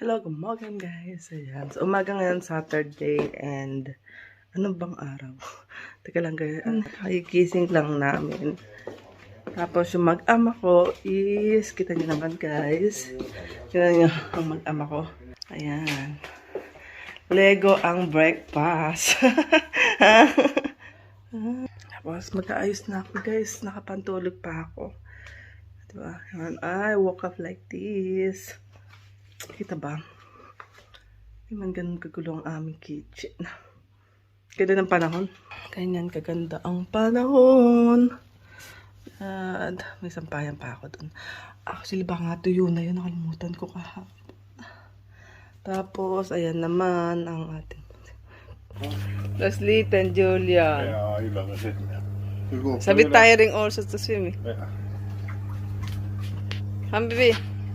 Hello, good morning guys. Ayan. So, umaga ngayon Saturday and ano bang araw? Teka lang guys. Kagigising lang namin. Tapos yung mag-ama ko is, kita niyo naman guys. Kita niyo ang mag-ama ko. Ayan. Lego ang breakfast. Tapos mag-aayos na ako guys. Nakapantulog pa ako. Diba? Ayan. I woke up like this. Kita ba? Hindi man ganun kagulo ang aming kitchen. Ganda ng panahon. Ganyan kaganda ang panahon. At may sampayan pa ako dun. Actually, baka nga tuyo na yun. Nakalimutan ko kahapon. Tapos, ayan naman ang ating Leslie and med sitt. Du går Sabi tiring also to swim. eh. Han baby.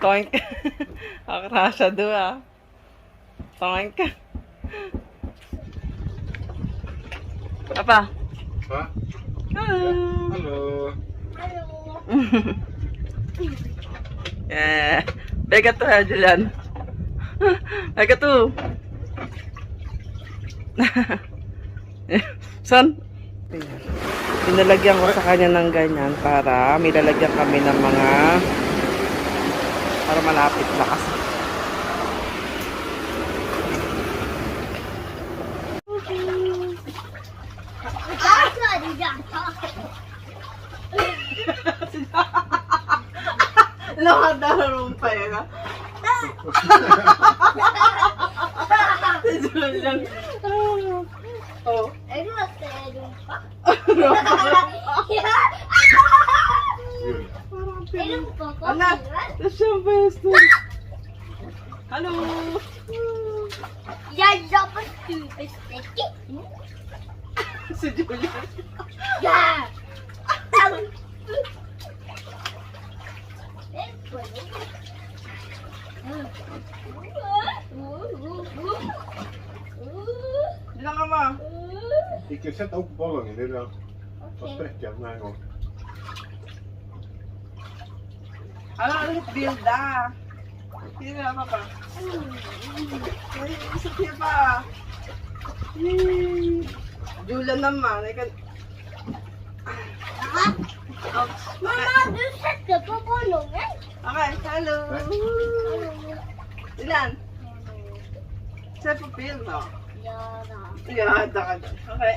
Toink. Akrasya do ah. Toink. Apa? Va? Halo. Hallå? Eh, bega to ha, Julian. Bega to. Son? Pinalagyan ko sa kanya ng ganyan para may lalagyan kami ng mga para malapit ba kasi. Nakadaroon pa yun ha? Si Julian. Oh. Anak, Hallo. Ja, jappert u bestekje. Ze doen het. Ja. Ik zet ook bollen in, dit wel. Wat spreekt je? een. Ano ano bilda? Hindi na pa pa. Ay, isa pa. Jula naman. Eh, Ikan... Mama, doon sa kapapulong eh. Okay, hello. Ilan? Sa pupil, no? Yada. Yada ka doon. Okay.